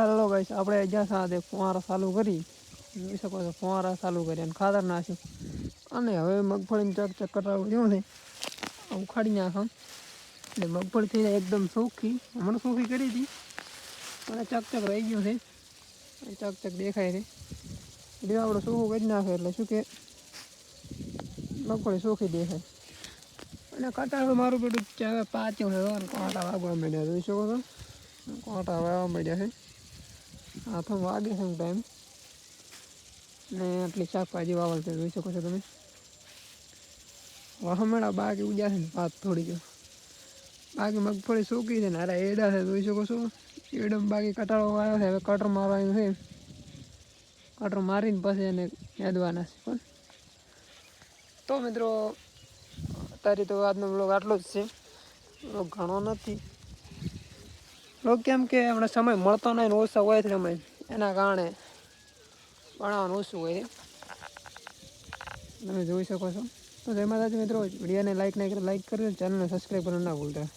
હાલો guys આપણે જ્યાં સાથે ફુવારા ચાલુ કરી, જોઈ શકો છો, ફુવારા ચાલુ કરી અને ખાતર નાખ્યું. અને હવે મગફળીને ચક ચક છે. આ ઉખાડી નાખો. એટલે મગફળી થઈને એકદમ સૂકી. હમણાં સૂકી કરી હતી. અને ચક ચક રહી ગયું છે. ચકચક ચક ચક દેખાય છે. એટલે આપણે સૂકું કરી નાખે એટલે શું કે મગફળી સૂકી દેખાય. અને કટાળું મારું પેટું પાચ્યું છે. કોટા વાગવા માંડ્યા જોઈ શકો છો? કોટા વાગવા માંડ્યા છે? હાથમાં વાગે છે ટાઈમ ને આટલી શાકભાજી વાવલ છે જોઈ શકો છો તમે. વાહમેળા બાકી ઉજા છે ને પાત થોડી જો. બાકી મગફળી સૂકી છે ને અરે એડા છે, જોઈ શકો છો. એડમ બાકી કટાળો આવ્યો છે, હવે કટર મારવાનું છે. કટર મારીને પછી એને હેદવાના છે પણ તો મિત્રો, અત્યારે તો આજનો બ્લોગ આટલો જ છે. ઘણો નથી. બ્લોગ કેમ કે હમણાં સમય મળતો નહીં ઓછા હોય છે સમય. એના કારણે ભણાવવાનું ઓછું હોય? તમે જોઈ શકો છો. તો જય માતાજી મિત્રો, વિડીયોને લાઈક કરે લાઈક કરજો ચેનલને સબસ્ક્રાઈબ કરવાનું ના ભૂલતા.